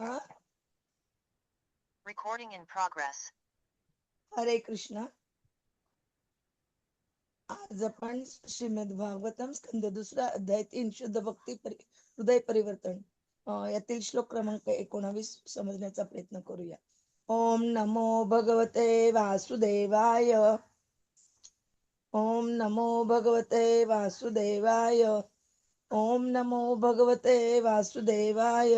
हा Recording in progress. हरे कृष्णा आज आपण श्रीमद भागवतम स्कंद दुसरा अध्याय तीन शुद्ध भक्ती परि हृदय परिवर्तन अं, यातील श्लोक क्रमांक एकोणावीस समजण्याचा प्रयत्न करूया. ओम नमो भगवते वासुदेवाय. ओम नमो भगवते वासुदेवाय. ओम नमो भगवते वासुदेवाय.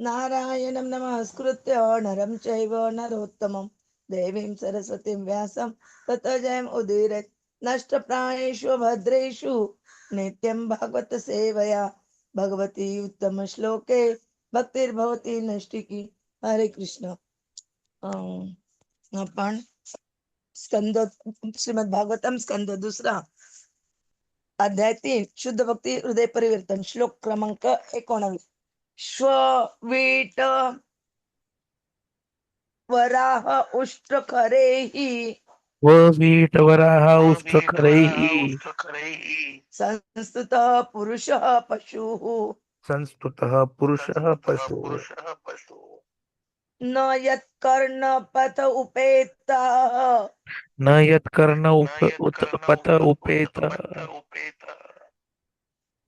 नारायणं नमस्कृत्य नरं चैव नरोत्तमं। देवीं सरस्वतीं व्यासं तत जयम् उदीरत् नष्टप्रायेषु भद्रेषु नित्यं भागवत सेवया। भगवती उत्तम श्लोके भक्तिर्भवती नष्टिकी। हरे कृष्ण। आपण स्कंद श्रीमद भागवतम स्कंद दुसरा। अध्याय तीन शुद्ध भक्ती हृदय परिवर्तन श्लोक क्रमांक एकोणावीस। श्ववीट वराह उष्ट्र खरेही व वीटवराह उष्ट्रकरैः संस्तुत पुरुष पशु। संस्तुतः पुरुषः पशु। न यत्कर्ण पथ उपेता। न यत्कर्ण उप उत पत उपेत।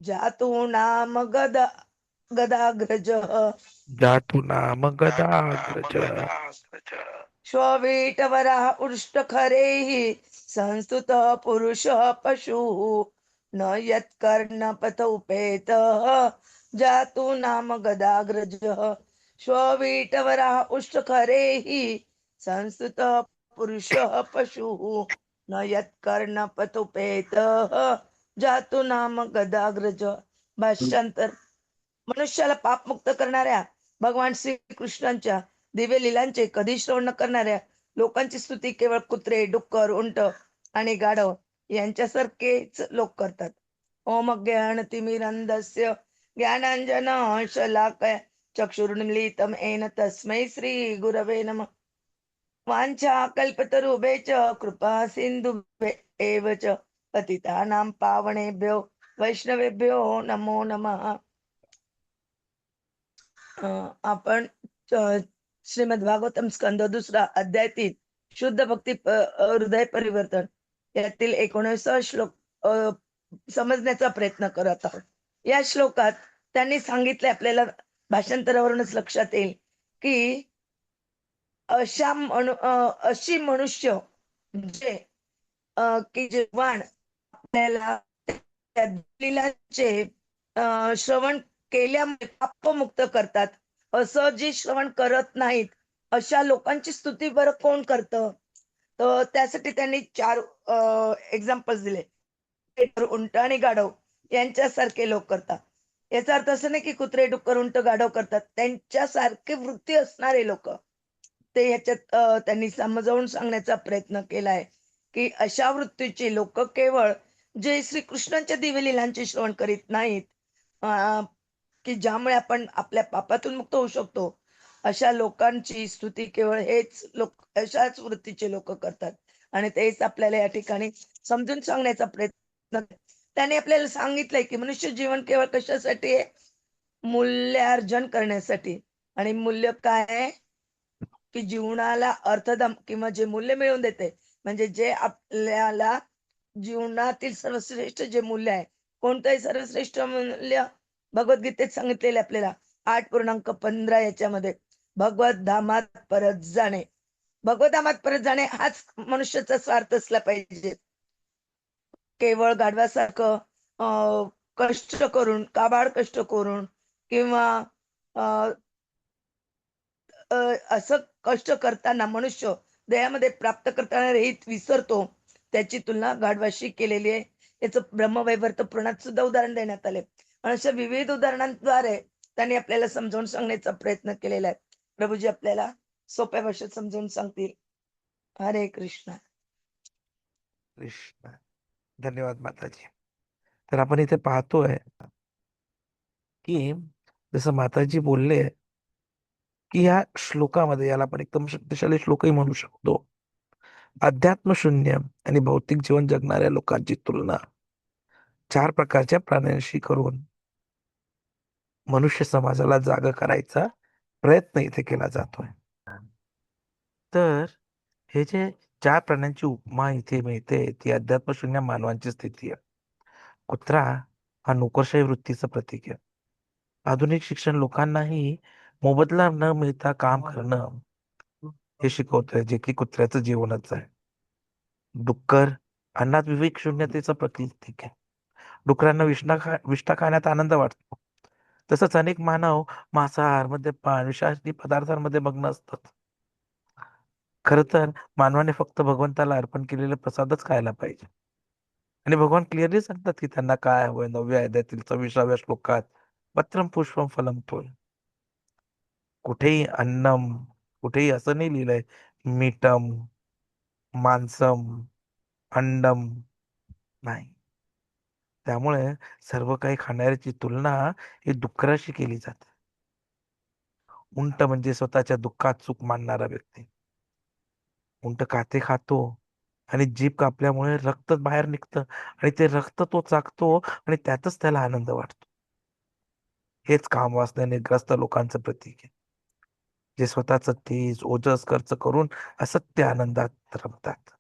जातु नाम गद गदाग्रज। जातु नाम गदाग्रज श्ववीटवराह उष्ट खरेः संस्तुत पुरुष पशु। न यत्कर्ण पथ उपेत। जातु नाम गदाग्रज श्ववीटवराह उष्ट खरेः संस्तुत पुरुष पशु। न यत्कर्ण पथ उपेत। जातु नाम गदाग्रज भाष्यांतर मनुष्याला पापमुक्त करणाऱ्या भगवान श्री कृष्णांच्या दिव्य लिलांचे कधी श्रवण न करणाऱ्या लोकांची स्तुती केवळ कुत्रे डुक्कर उंट आणि गाढव यांच्यासारखेच लोक करतात. ओम ज्ञान तिमिरंदस्य ज्ञानांजन शलाकय चक्षुर्मिलितम एन तस्मै श्री गुरवे नम. वाञ्छा कल्पतरुभे च कृपा सिंधु एव च पतितानां पावणेभ्यो वैष्णवेभ्यो नमो नमः. आपण श्रीमद भागवतम स्कंद दुसरा अध्याय तीन शुद्ध भक्ती हृदय परिवर्तन यातील एकोणीसा श्लोक अं, समजण्याचा प्रयत्न करत आहोत. या श्लोकात त्यांनी सांगितले आपल्याला भाषांतरावरूनच लक्षात येईल की अशा मनु अशी मनुष्य जे अं, की आपल्याला अं, श्रवण केल्यामुळे पापमुक्त करतात. असं जे श्रवण करत नाहीत अशा लोकांची स्तुती बरं कोण करतं? तर त्यासाठी त्यांनी चार एक्झाम्पल्स दिले. उंट आणि गाढव यांच्यासारखे लोक करतात. याचा अर्थ असं नाही की कुत्रे डुक्कर उंट गाढव करतात. त्यांच्यासारखे वृत्ती असणारे लोक ते ह्याच्यात त्यांनी समजावून सांगण्याचा प्रयत्न केलाय की अशा वृत्तीचे लोक केवळ जे श्रीकृष्णांच्या दिव्यलीलांचे श्रवण करीत नाहीत की ज्यामुळे आपण आपल्या पापातून मुक्त होऊ शकतो. अशा लोकांची स्तुती केवळ हेच लोक अशाच वृत्तीचे लोक करतात. आणि तेच आपल्याला या ठिकाणी समजून सांगण्याचा प्रयत्न त्याने आपल्याला सांगितलंय की मनुष्य जीवन केवळ कशासाठी आहे? मूल्यार्जन करण्यासाठी. आणि मूल्य काय आहे? की जीवनाला अर्थदम किंवा जे मूल्य मिळवून देते. म्हणजे जे आपल्याला जीवनातील सर्वश्रेष्ठ जे मूल्य आहे कोणतंही सर्वश्रेष्ठ मूल्य भगवद्गीतेत सांगितलेले आपल्याला आठ पूर्णांक पंधरा याच्यामध्ये भगवत धामात परत जाणे. भगवधामात परत जाणे हाच मनुष्याचा स्वार्थ असला पाहिजे. केवळ गाढवासारखं कष्ट करून काबाड कष्ट करून किंवा अं, असं कष्ट करताना मनुष्य देहामध्ये प्राप्त करताना रहित विसरतो त्याची तुलना गाढवाशी केलेली आहे. याचं ब्रह्मवैवर्त पुराणात सुद्धा उदाहरण देण्यात आले अशा विविध उदाहरणांद्वारे त्यांनी आपल्याला समजावून सांगण्याचा प्रयत्न केलेला आहे. प्रभूजी आपल्याला सोप्या भाषेत समजावून सांगतील. हरे कृष्ण. कृष्ण. धन्यवाद माताजी. तर आपण इथे पाहतोय की जसं माताजी बोलले की या श्लोकामध्ये याला आपण एकदम शक्तिशाली श्लोकही म्हणू शकतो. अध्यात्म शून्य आणि भौतिक जीवन जगणाऱ्या लोकांची तुलना. चार प्रकारच्या प्राण्यांशी करून मनुष्य समाजाला जाग करायचा प्रयत्न इथे केला जातोय. तर हे जे चार प्राण्यांची उपमा इथे मिळते ती अध्यात्मशून्य मानवांची स्थिती आहे. कुत्रा हा नोकरशाही वृत्तीचं प्रतीक आहे. आधुनिक शिक्षण लोकांनाही मोबदला न मिळता काम करणं हे शिकवतंय जे की कुत्र्याचं जीवनच आहे. डुक्कर अन्नात विवेक शून्यतेचं प्रतीक आहे. डुकरांना विष्णा खा विष्ठा खाण्यात आनंद वाटतो. तसंच अनेक मानव मांसाहार मद्यपान विषारी पदार्थांमध्ये मग्न असतात. खर तर मानवाने फक्त भगवंताला अर्पण केलेले प्रसादच खायला पाहिजे. आणि भगवान क्लिअरली सांगतात की त्यांना काय हवंय नवव्या अध्यायातील चव्वीसाव्या श्लोकात पत्रम पुष्पम फलम फुल. कुठेही अन्नम कुठेही असं नाही लिहिलंय मीटम मांसम अंडम नाही. त्यामुळे सर्व काही खाणाऱ्याची तुलना ही डुक्कराशी केली जाते. उंट म्हणजे स्वतःच्या दुःखात सुख मानणारा व्यक्ती. उंट काते खातो आणि जीभ कापल्यामुळे रक्त बाहेर निघतं आणि ते रक्त तो चाकतो आणि त्यातच त्याला आनंद वाटतो. हेच काम वाचण्याने ग्रस्त लोकांचं प्रतीक आहे. जे स्वतःच तेज ओजस खर्च करून असत्य आनंदात रमतात.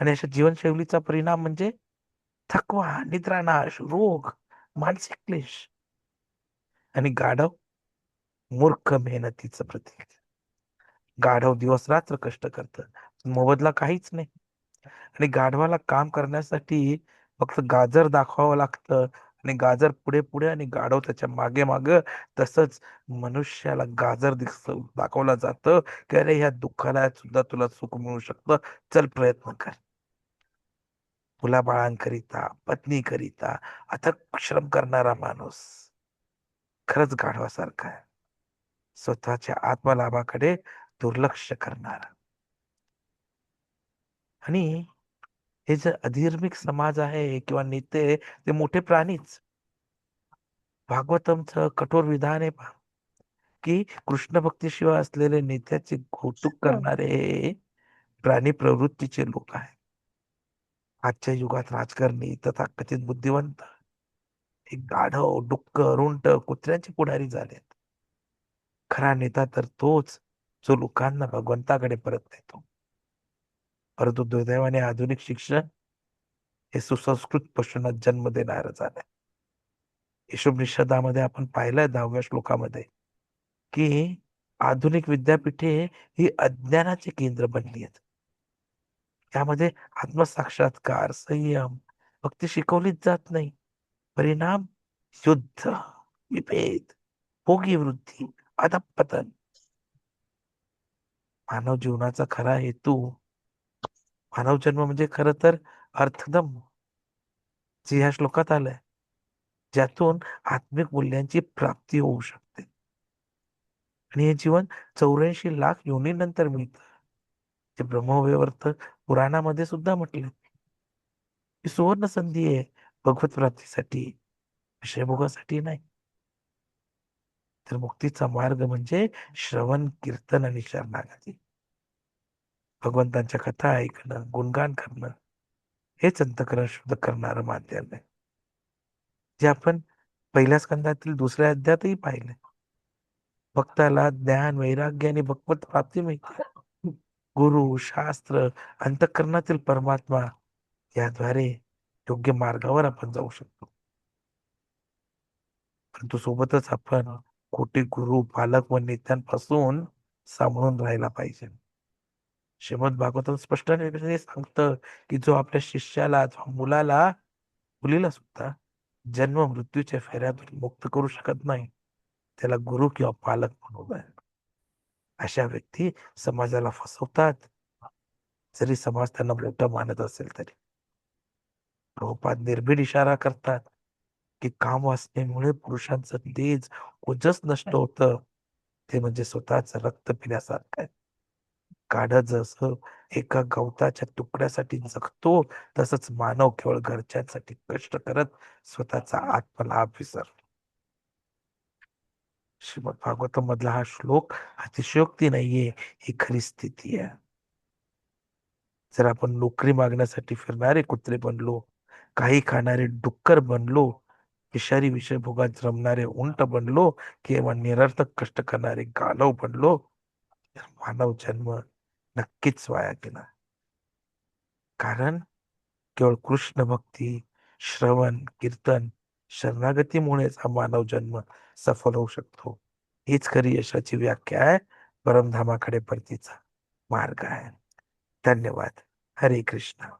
आणि अशा जीवनशैलीचा परिणाम म्हणजे थकवा निद्रानाश रोग मानसिक क्लेश आणि गाढव मूर्ख मेहनतीचं प्रतीक. गाढव दिवस रात्र कष्ट करत. मोबदला काहीच नाही. आणि गाढवाला काम करण्यासाठी फक्त गाजर दाखवावं लागतं आणि गाजर पुढे पुढे आणि गाढव त्याच्यामागे माग तसंच मनुष्याला गाजर दिस दाखवलं जातं की अरे ह्या दुःखाला सुद्धा तुला सुख मिळू शकतं. चल प्रयत्न कर. मुला बाळांकरिता पत्नीकरिता अथक श्रम करणारा माणूस खरंच गाढवासारखा आहे. स्वतःच्या आत्मलाभाकडे दुर्लक्ष करणारा. आणि हे जे अधर्मिक समाज आहे किंवा नेते ते मोठे प्राणीच. भागवतमचं कठोर विधान आहे पहा की कृष्ण भक्तीशिवाय असलेले नेत्याचे कौतुक करणारे हे प्राणी प्रवृत्तीचे लोक आहेत. आजच्या युगात राजकारणी तथा कथित बुद्धिवंत एक गाढव डुक्कर उंट कुत्र्यांचे पुढारी झालेत. खरा नेता तर तोच जो लोकांना भगवंताकडे परत नेतो. परंतु दुर्दैवाने आधुनिक शिक्षण हे सुसंस्कृत पशूंना जन्म देणारं झालंय. यशोपनिषदामध्ये आपण पाहिलंय दहाव्या श्लोकामध्ये की आधुनिक विद्यापीठे ही अज्ञानाचे केंद्र बनली आहेत. यामध्ये आत्मसाक्षात्कार संयम भक्ती शिकवलीच जात नाही. परिणाम युद्ध विभेद भोगी वृद्धी अधपतन. मानव जीवनाचा खरा हेतू मानव जन्म म्हणजे खर तर अर्थदम जे ह्या श्लोकात आलंय. ज्यातून आत्मिक मूल्यांची प्राप्ती होऊ शकते. आणि हे जीवन चौऱ्याऐंशी लाख योनीनंतर मिळतं. जे ब्रह्मवैवर्त पुराणामध्ये सुद्धा म्हटले ही सुवर्ण संधी आहे भगवत प्राप्तीसाठी विषयभोगासाठी नाही. तर मुक्तीचा मार्ग म्हणजे श्रवण कीर्तन आणि शरणागती. भगवंतांच्या कथा ऐकणं गुणगान करणं हेच अंतकरण शुद्ध करणारं माध्यम आहे. जे आपण पहिल्या स्कंदातील दुसऱ्या अध्यातही पाहिलं. भक्ताला ज्ञान वैराग्य आणि भगवत प्राप्ती मिळते. गुरु शास्त्र अंतकरणातील परमात्मा याद्वारे योग्य मार्गावर आपण जाऊ शकतो. परंतु सोबतच आपण खोटे गुरु पालक व नेत्यांपासून सांभाळून राहायला पाहिजे. श्रीमद भागवत स्पष्टपणे सांगतं की जो आपल्या शिष्याला अथवा मुलाला मुलीला सुद्धा जन्म मृत्यूच्या फेऱ्यातून मुक्त करू शकत नाही त्याला गुरु किंवा पालक म्हणून अशा व्यक्ती समाजाला फसवतात. जरी समाज त्यांना मोठं मानत असेल तरी. प्रभुपाद निर्भीड इशारा करतात की काम वाचण्यामुळे पुरुषांचं तेज ओजस नष्ट होत. ते म्हणजे स्वतःच रक्त पिण्यासारखं आहे. काढ जसं एका गवताच्या तुकड्यासाठी जगतो तसंच मानव केवळ घरच्यांसाठी कष्ट करत स्वतःचा आत्मलाभ विसरतो. श्रीमद भागवतम मधला हा श्लोक अतिशयोक्ती नाहीये ही खरी स्थिती आहे. जर आपण नोकरी मागण्यासाठी फिरणारे कुत्रे बनलो काही खाणारे डुक्कर बनलो विषारी विषय भोगात रमणारे उंट बनलो किंवा निरर्थक कष्ट करणारे गालव बनलो तर मानव जन्म नक्कीच वाया गेला कारण केवळ कृष्ण भक्ती श्रवण कीर्तन शरणागतीमुळेच हा मानव जन्म सफल होऊ शकतो. हीच खरी यशाची व्याख्या आहे. परमधामाकडे परतीचा मार्ग आहे. धन्यवाद. हरे कृष्ण.